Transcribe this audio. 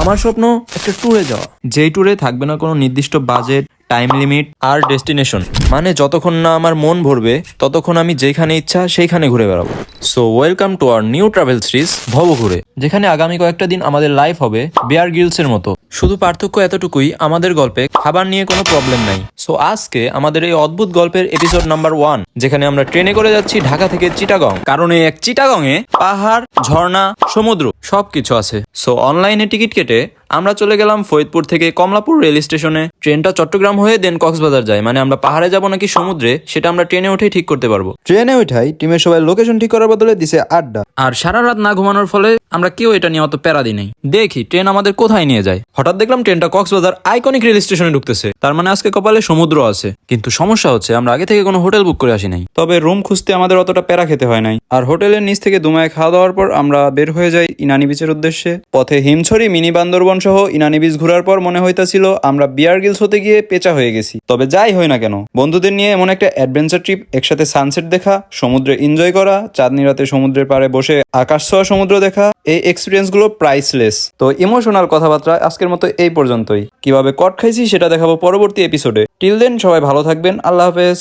আমার স্বপ্ন একটা ট্যুরে যাওয়া। যেই ট্যুরে থাকবে না কোনো নির্দিষ্ট বাজেট টাইম লিমিট আর ডেস্টিনেশন মানে যতক্ষণ না আমার মন ভরবে, ততক্ষণ আমি যেখানে ইচ্ছা সেইখানে ঘুরে বেড়াবো। So welcome to our new travel series ভব ঘুরে যেখানে আগামী কয়েকটা দিন আমাদের লাইফ হবে বেয়ার গিলসের মতো। শুধু পার্থক্য এতটুকুই, আমাদের গল্পে খাবার নিয়ে কোনো প্রবলেম নাই। সো আজকে আমাদের এই অদ্ভুত গল্পের এপিসোড নাম্বার ওয়ান যেখানে আমরা ট্রেনে করে যাচ্ছি ঢাকা থেকে চিটাগং কারণ এই এক চিটাগংয়ে পাহাড়, ঝর্ণা, সমুদ্র, সবকিছু আছে। সো অনলাইনে টিকিট কেটে আমরা চলে গেলাম ফরিদপুর থেকে কমলাপুর রেল স্টেশনে। ট্রেনটা চট্টগ্রাম হয়ে দেন কক্সবাজার যায়। মানে আমরা পাহাড়ে যাব নাকি সমুদ্রে, সেটা আমরা ট্রেনে উঠেই ঠিক করতে পারব। ট্রেনে উঠাই টিমের সবাই লোকেশন ঠিক করার বদলে দিছে আড্ডা। আর সারা রাত না ঘুমানোর ফলে আমরা কেউ এটা নিয়ে অত প্যারা দিই নাই। দেখি, ট্রেন আমাদের কোথায় নিয়ে যায়? হঠাৎ দেখলাম ট্রেনটা কক্সবাজার আইকনিক রেল স্টেশনে ঢুকতেছে। তার মানে আজকে কপালে সমুদ্র আছে। কিন্তু সমস্যা হচ্ছে, আমরা আগে থেকে কোনো হোটেল বুক করে আসি নাই। তবে রুম খুঁজতে আমাদের অতটা প্যারা খেতে হয় নাই। আর হোটেলের নিচ থেকে দুমায় খাওয়া দাওয়ার পর আমরা বের হয়ে যাই ইনানি বিচের উদ্দেশ্যে। পথে হিমছড়ি, মিনি বান্দরবন সহ ইনানি বিচ ঘোরার পর মনে হইতাছিল আমরা বিয়ার গিলস হতে গিয়ে পেঁচা হয়ে গেছি। তবে যাই হয় না কেন, বন্ধুদের নিয়ে এমন একটা অ্যাডভেঞ্চার ট্রিপ একসাথে সানসেট দেখা, সমুদ্রে এনজয় করা, চাঁদনি রাতে সমুদ্রের পাড়ে বসে আকাশ ছোঁয়া সমুদ্র দেখা, এই এক্সপিরিয়েন্সগুলো প্রাইসলেস তো ইমোশনাল কথাবার্তা আজকের মতো এই পর্যন্তই। কীভাবে কট খাইছি সেটা দেখাবো পরবর্তী এপিসোডে টিল দেন সবাই ভালো থাকবেন, আল্লাহ হাফেজ।